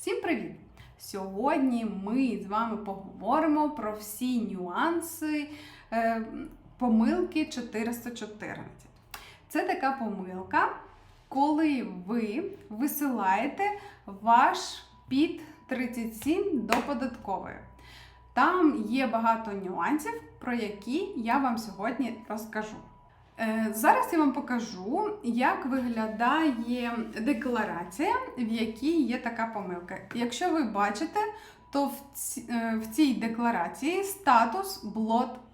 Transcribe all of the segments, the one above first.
Всім привіт! Сьогодні ми з вами поговоримо про всі нюанси е, помилки 414. Це така помилка, коли ви висилаєте ваш під 37 до податкової. Там є багато нюансів, про які я вам сьогодні розкажу. Е, Зараз я вам покажу, як виглядає декларація, в якій є така помилка. Якщо ви бачите, то в е, цій декларації статус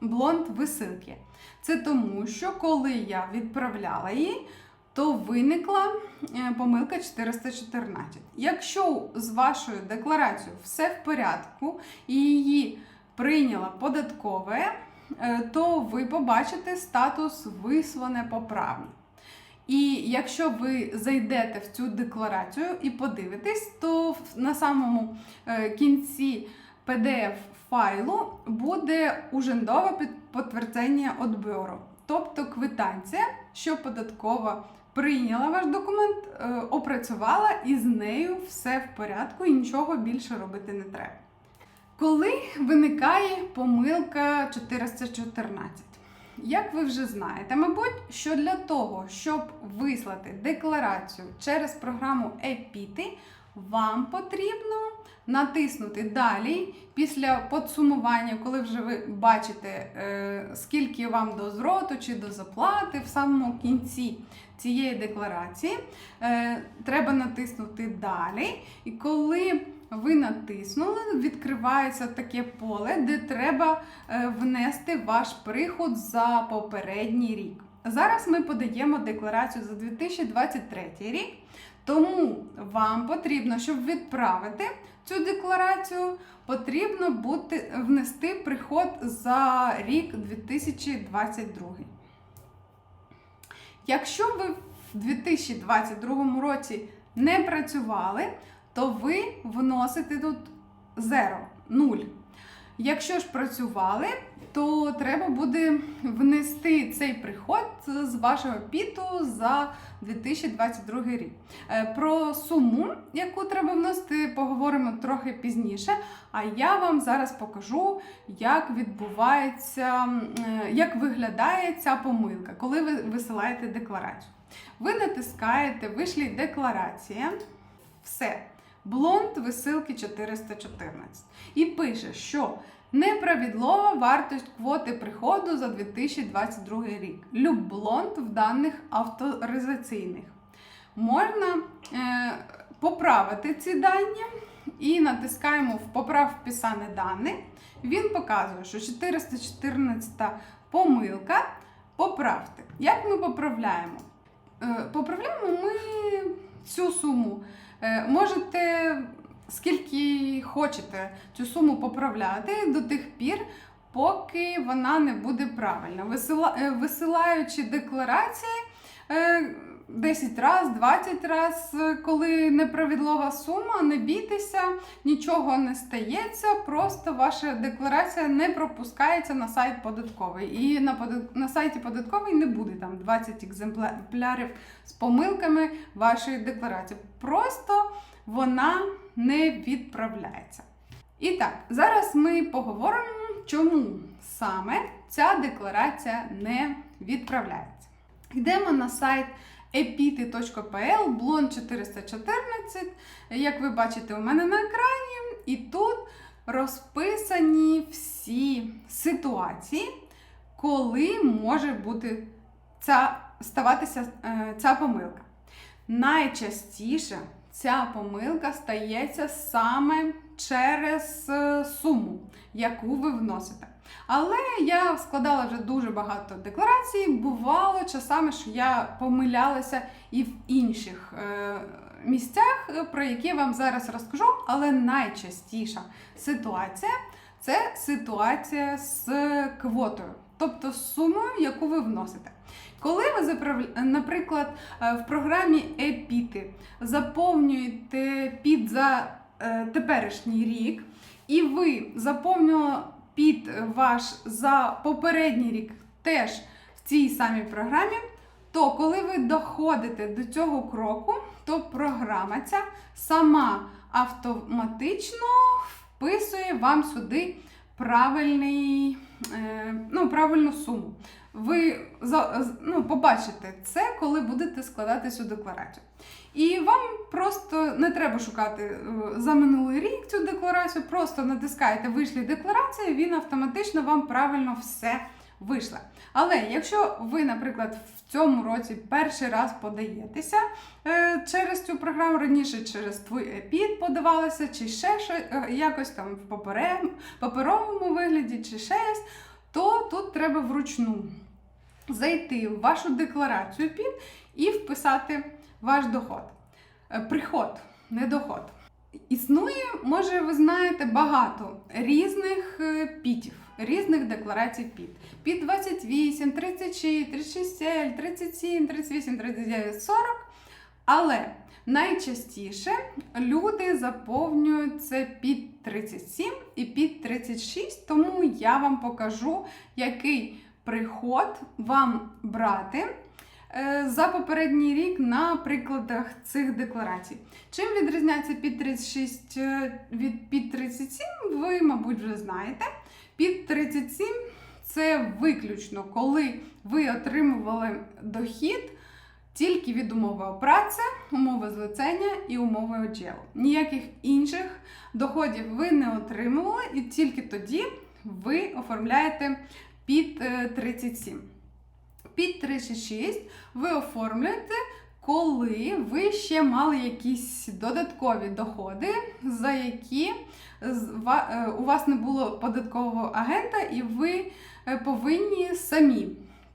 блонд висилки. Це тому, що коли я відправляла її, то виникла е, помилка 414. Якщо з вашою декларацією все в порядку і її прийняла податкове, то ви побачите статус вислане поправні. І якщо ви зайдете в цю декларацію і подивитесь, то на самому е, кінці PDF файлу буде ужендове під- підтвердження відбору, тобто квитанція, що податкова прийняла ваш документ, е, опрацювала і з нею все в порядку і нічого більше робити не треба. Коли виникає помилка 414? Як ви вже знаєте, мабуть, що для того, щоб вислати декларацію через програму EPITI, вам потрібно натиснути далі після підсумування, коли вже ви бачите, е, скільки вам до зроту чи до заплати в самому кінці цієї декларації, е, треба натиснути далі. І коли ви натиснули, відкривається таке поле, де треба е, внести ваш приход за попередній рік. Зараз ми подаємо декларацію за 2023 рік, тому вам потрібно, щоб відправити цю декларацію, потрібно бути, внести приход за рік 2022. Якщо ви в 2022 році не працювали, то ви вносите тут 0, 0. Якщо ж працювали, то треба буде внести цей приход з вашого піту за 2022 рік. Е, Про суму, яку треба вносити, поговоримо трохи пізніше. А я вам зараз покажу, як відбувається, е, як виглядає ця помилка, коли ви висилаєте декларацію. Ви натискаєте Вишлі декларація. Все. Блонд висилки 414. І пише, що неправідлова вартість квоти приходу за 2022 рік. Люб блонд в даних авторизаційних. Можна е, поправити ці дані і натискаємо в поправ вписане дані. Він показує, що 414 помилка. Поправте. Як ми поправляємо? Е, Поправляємо ми цю суму. Е, Можете скільки хочете цю суму поправляти до тих пір, поки вона не буде правильна. Висила- е, Висилаючи декларації е, 10 раз, 20 раз, коли неправідлива сума, не бійтеся, нічого не стається, просто ваша декларація не пропускається на сайт податковий. І на, подат- на сайті податковий не буде там 20 екземплярів з помилками вашої декларації. Просто вона не відправляється. І так, зараз ми поговоримо, чому саме ця декларація не відправляється. Йдемо на сайт epiti.pl, блон 414. Як ви бачите у мене на екрані, і тут розписані всі ситуації, коли може бути ця, ставатися е, ця помилка. Найчастіше ця помилка стається саме через е, суму, яку ви вносите. Але я складала вже дуже багато декларацій. Бувало часами, що я помилялася і в інших е, місцях, е, про які я вам зараз розкажу. Але найчастіша ситуація це ситуація з квотою, тобто сумою, яку ви вносите. Коли ви, наприклад, е, в програмі ePITI заповнюєте під за е, теперішній рік, і ви заповнювали під ваш за попередній рік теж в цій самій програмі, то коли ви доходите до цього кроку, то програма ця сама автоматично вписує вам сюди правильний, е, ну, правильну суму. Ви ну, побачите це, коли будете складати цю декларацію. І вам просто не треба шукати е, за минулий рік цю декларацію, просто натискаєте Вийшли декларація, він автоматично вам правильно все вийшле. Але якщо ви, наприклад, в цьому році перший раз подаєтеся е, через цю програму, раніше через твій епід подавалися, чи ще е, якось там в паперовому вигляді, чи ще то тут треба вручну зайти в вашу декларацію ПІД і вписати ваш доход. Е, Приход, не доход. Існує, може, ви знаєте, багато різних е, пітів, різних декларацій піт. Піт 28, 36, 36 L, 37, 38, 39, 40. Але найчастіше люди заповнюють це під 37 і під 36, тому я вам покажу, який приход вам брати е, за попередній рік на прикладах цих декларацій. Чим відрізняється під 36 е, від під 37, ви, мабуть, вже знаєте. Під 37 це виключно, коли ви отримували дохід тільки від умови праці, умови злицення і умови ОДЖЛ. Ніяких інших доходів ви не отримували, і тільки тоді ви оформляєте під е, 37. Під 36 ви оформлюєте, коли ви ще мали якісь додаткові доходи, за які е, у вас не було податкового агента, і ви е, повинні самі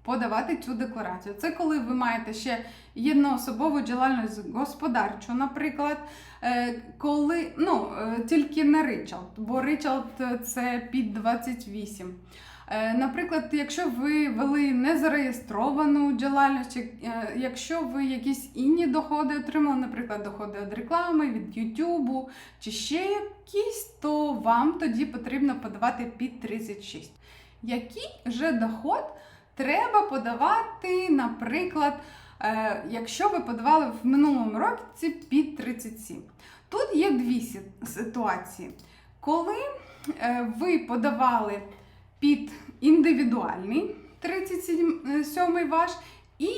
подавати цю декларацію. Це коли ви маєте ще єдноособову діяльність господарчу, наприклад, е, коли ну, е, тільки не ричалд, бо ричалд е, це під 28. Е, Наприклад, якщо ви вели незареєстровану діяльність, е, якщо ви якісь інні доходи отримали, наприклад, доходи від реклами, від Ютубу чи ще якісь, то вам тоді потрібно подавати під 36. Який же доход треба подавати, наприклад, е, якщо ви подавали в минулому році під 37? Тут є дві ситуації. Коли ви подавали під індивідуальний 37 ваш і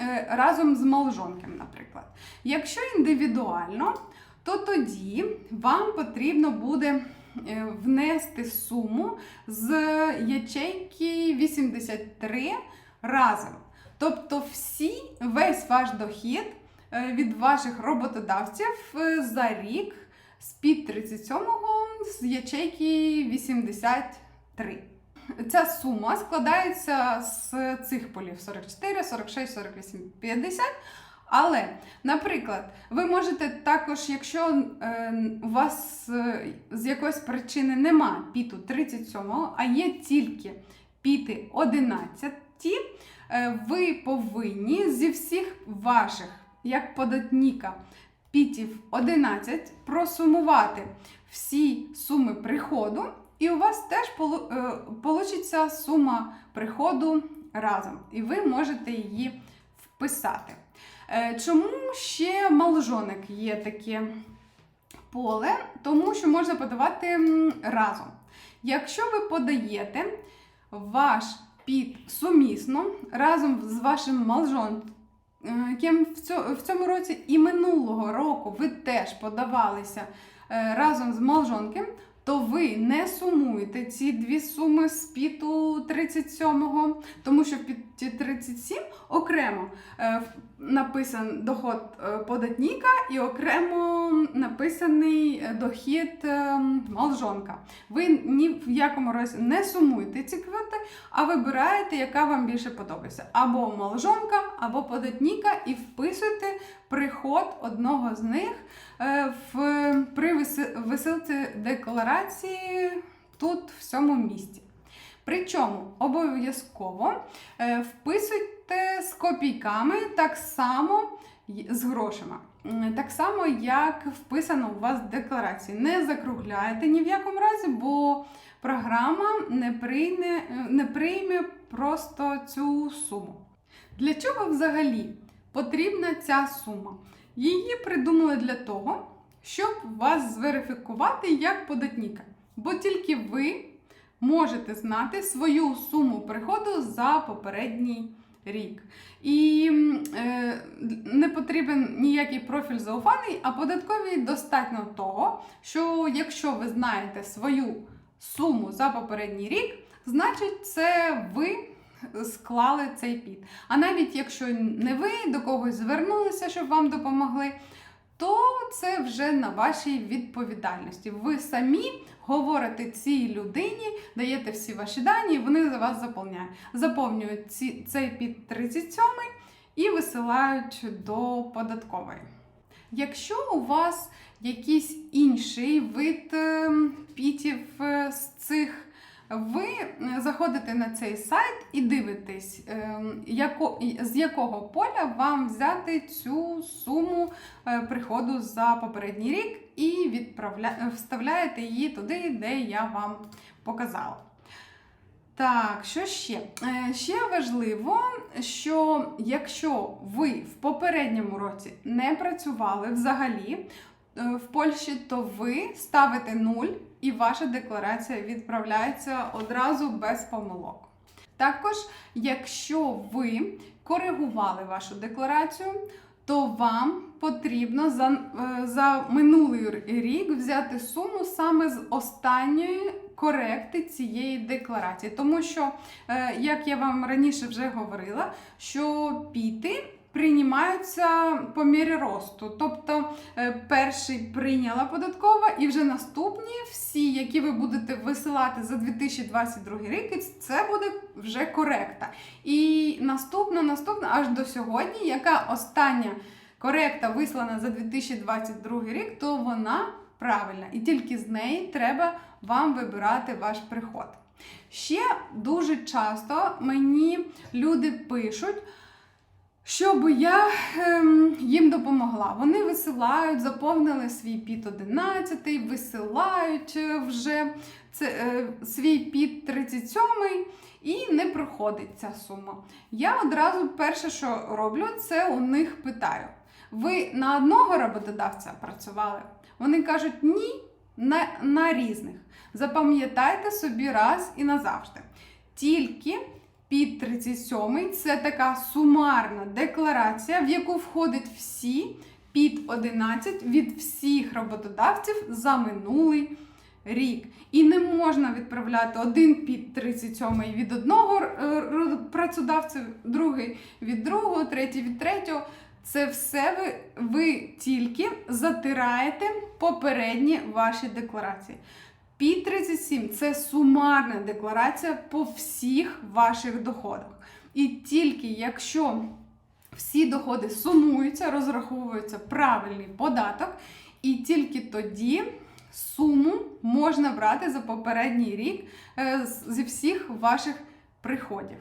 е, разом з молжонком, наприклад. Якщо індивідуально, то тоді вам потрібно буде е, внести суму з ячейки 83 разом. Тобто всі, весь ваш дохід е, від ваших роботодавців е, за рік з під 37-го з ячейки 83. Ця сума складається з цих полів 44, 46, 48, 50. Але, наприклад, ви можете також, якщо е, у вас е, з якоїсь причини нема піту 37-го, а є тільки піти 11, е, ви повинні зі всіх ваших, як податніка, пітів 11 просумувати всі суми приходу, і у вас теж получиться сума приходу разом, і ви можете її вписати. Е, Чому ще молжоник є таке поле? Тому що можна подавати разом. Якщо ви подаєте ваш під сумісно разом з вашим молжонком, яким в цьому році і минулого року ви теж подавалися е, разом з молжонком, то ви не сумуєте ці дві суми з піту 37-го, тому що в піті 37 окремо е, написан доход е, податніка і окремо написаний е, дохід молжонка. Ви ні в якому разі не сумуєте ці квоти, а вибираєте, яка вам більше подобається. Або молжонка, або податніка, і вписуєте приход одного з них в, при висилці декларації тут в цьому місці. Причому обов'язково е, вписуйте з копійками так само з грошима. Так само, як вписано у вас в декларації. Не закругляйте ні в якому разі, бо програма не прийме, не прийме просто цю суму. Для чого взагалі потрібна ця сума? Її придумали для того, щоб вас зверифікувати як податніка. Бо тільки ви можете знати свою суму приходу за попередній рік. І е, не потрібен ніякий профіль зауфаний, а податковій достатньо того, що якщо ви знаєте свою суму за попередній рік, значить це ви склали цей під. А навіть якщо не ви до когось звернулися, щоб вам допомогли, то це вже на вашій відповідальності. Ви самі говорите цій людині, даєте всі ваші дані, і вони за вас заповняють. Заповнюють ці, цей під 37 і висилають до податкової. Якщо у вас якийсь інший вид ем, пітів е, з цих, ви заходите на цей сайт і дивитесь, ем, з якого поля вам взяти цю суму е, приходу за попередній рік і відправля... е, вставляєте її туди, де я вам показала. Так, що ще? Е, Ще важливо, що якщо ви в попередньому році не працювали взагалі в Польщі, то ви ставите 0 і ваша декларація відправляється одразу без помилок. Також, якщо ви коригували вашу декларацію, то вам потрібно за, е, за минулий рік взяти суму саме з останньої коректи цієї декларації. Тому що, е, як я вам раніше вже говорила, що піти приймаються по мірі росту. Тобто е, перший прийняла податкова, і вже наступні всі, які ви будете висилати за 2022 рік, це буде вже коректа. І наступна, наступна аж до сьогодні, яка остання коректа вислана за 2022 рік, то вона правильна. І тільки з неї треба вам вибирати ваш приход. Ще дуже часто мені люди пишуть, щоб я ем, їм допомогла. Вони висилають, заповнили свій піт 11, висилають е, вже це, е, свій піт 37 і не проходить ця сума. Я одразу перше, що роблю, це у них питаю: ви на одного роботодавця працювали? Вони кажуть, ні, на, на різних. Запам'ятайте собі раз і назавжди. Тільки під 37 це така сумарна декларація, в яку входить всі під 11 від всіх роботодавців за минулий рік. І не можна відправляти один під 37 від одного е, працедавця, другий від другого, третій від третього. Це все ви, ви тільки затираєте попередні ваші декларації. Під 37 це сумарна декларація по всіх ваших доходах. І тільки якщо всі доходи сумуються, розраховується правильний податок, і тільки тоді суму можна брати за попередній рік е, зі всіх ваших приходів.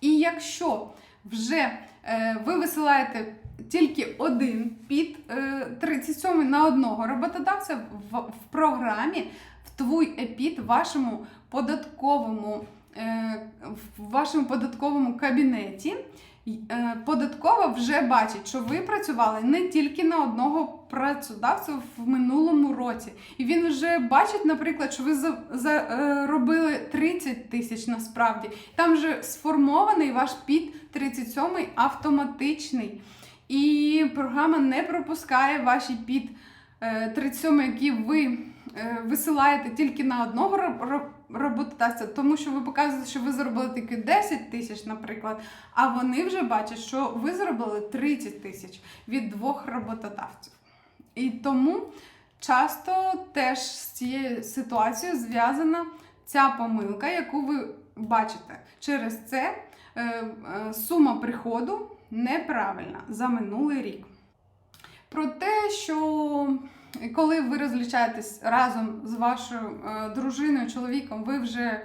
І якщо вже е, ви висилаєте тільки один під е, 37 на одного роботодавця в, програмі, твій епід, вашому податковому, е, в вашому податковому кабінеті. е, Податкова вже бачить, що ви працювали не тільки на одного працедавця в минулому році. І він вже бачить, наприклад, що ви за, за, е, робили 30 тисяч насправді. Там вже сформований ваш під 37 автоматичний. І програма не пропускає ваші під е, 37, які ви висилаєте тільки на одного роб- роб- роботодавця, тому що ви показуєте, що ви заробили тільки 10 тисяч, наприклад, а вони вже бачать, що ви заробили 30 тисяч від двох роботодавців. І тому часто теж з цією ситуацією зв'язана ця помилка, яку ви бачите. Через це е, е, сума приходу неправильна за минулий рік. Про те, що коли ви розлічаєтесь разом з вашою е, дружиною, чоловіком, ви вже,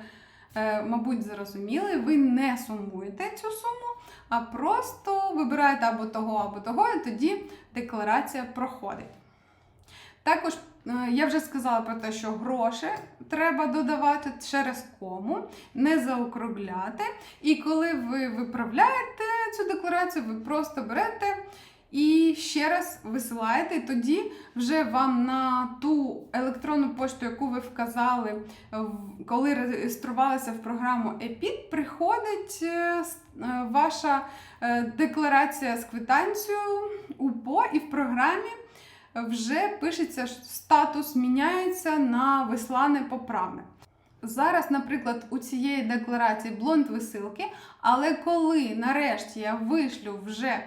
е, мабуть, зрозуміли, ви не сумуєте цю суму, а просто вибираєте або того, або того, і тоді декларація проходить. Також е, я вже сказала про те, що гроші треба додавати через кому, не заокругляти. І коли ви виправляєте цю декларацію, ви просто берете і ще раз висилаєте. І тоді вже вам на ту електронну пошту, яку ви вказали, коли реєструвалися в програму EPID, приходить е, е, ваша е, декларація з квитанцією УПО, і в програмі вже пишеться що статус міняється на вислане поправне. Зараз, наприклад, у цієї декларації блонд висилки, але коли нарешті я вишлю вже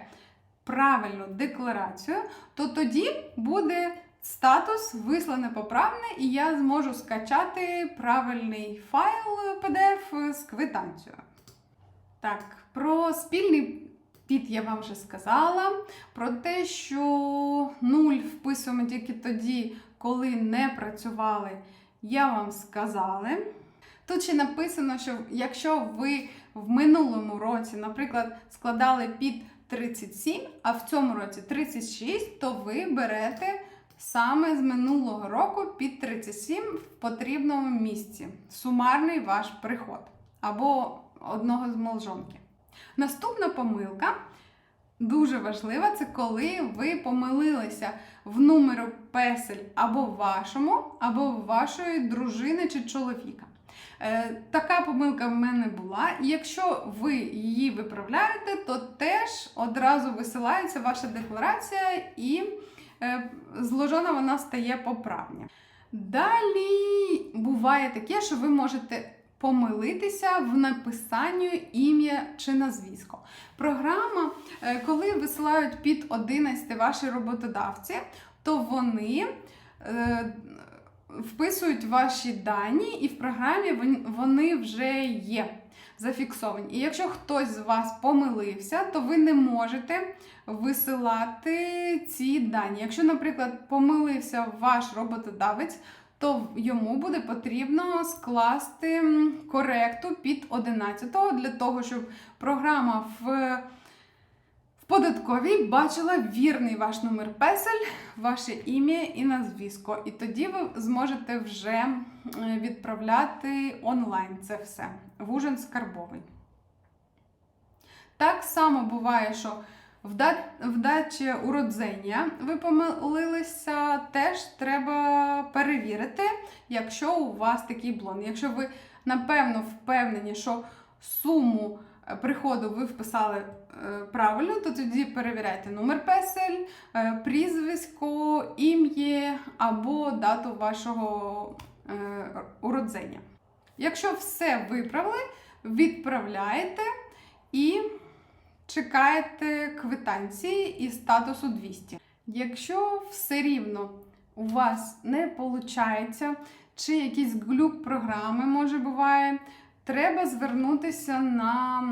правильну декларацію, то тоді буде статус вислане поправне, і я зможу скачати правильний файл PDF з квитанцією. Так, про спільний під я вам вже сказала. Про те, що нуль вписуємо тільки тоді, коли не працювали, я вам сказала. Тут ще написано, що якщо ви в минулому році, наприклад, складали під 37, а в цьому році 36, то ви берете саме з минулого року під 37 в потрібному місці. Сумарний ваш приход або одного з молжонки. Наступна помилка дуже важлива це коли ви помилилися в номеру песель або вашому, або вашої дружини чи чоловіка. Е, така помилка в мене була. І якщо ви її виправляєте, то теж одразу висилається ваша декларація і е, зложена вона стає поправня. Далі буває таке, що ви можете помилитися в написанні ім'я чи назвісько. Програма, е, коли висилають під 11 ваші роботодавці, то вони вписують ваші дані, і в програмі вони вже є зафіксовані. І якщо хтось з вас помилився, то ви не можете висилати ці дані. Якщо, наприклад, помилився ваш роботодавець, то йому буде потрібно скласти коректу під 11 для того, щоб програма в, податковій бачила вірний ваш номер песель, ваше ім'я і назвісько. І тоді ви зможете вже відправляти онлайн це все в ужин скарбовий. Так само буває, що в да- в дачі уродзення ви помилилися, теж треба перевірити, якщо у вас такий блон. Якщо ви напевно впевнені, що суму приходу ви вписали е, правильно, то тоді перевіряйте номер песель, е, прізвисько, ім'я або дату вашого е, уродзення. Якщо все виправили, відправляєте і чекаєте квитанції і статусу 200. Якщо все рівно у вас не виходить, чи якийсь глюк програми може буває, треба звернутися на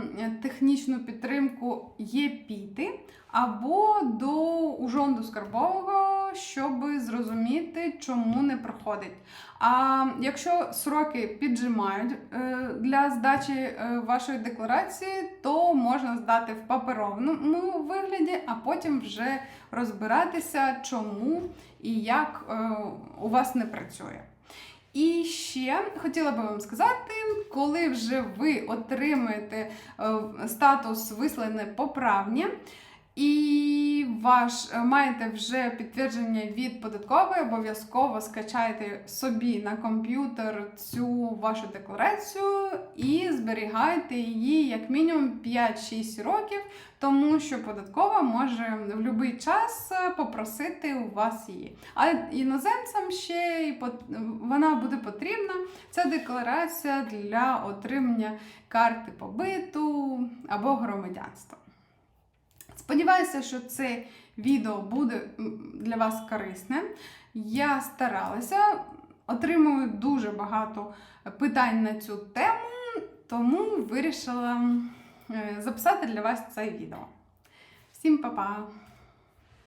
технічну підтримку ЄПІТи або до Ужонду Скарбового, щоб зрозуміти, чому не проходить. А якщо сроки піджимають е, для здачі е, вашої декларації, то можна здати в паперовому вигляді, а потім вже розбиратися, чому і як е, у вас не працює. І ще хотіла би вам сказати, коли вже ви отримаєте е, статус вислане поправні, і ваш е, маєте вже підтвердження від податкової, обов'язково скачайте собі на комп'ютер цю вашу декларацію і зберігайте її як мінімум 5-6 років, тому що податкова може в будь-який час е, попросити у вас її. А іноземцям ще й вона буде потрібна. Це декларація для отримання карти побиту або громадянства. Сподіваюся, що це відео буде для вас корисне. Я старалася, отримую дуже багато питань на цю тему, тому вирішила е, записати для вас це відео. Всім па-па!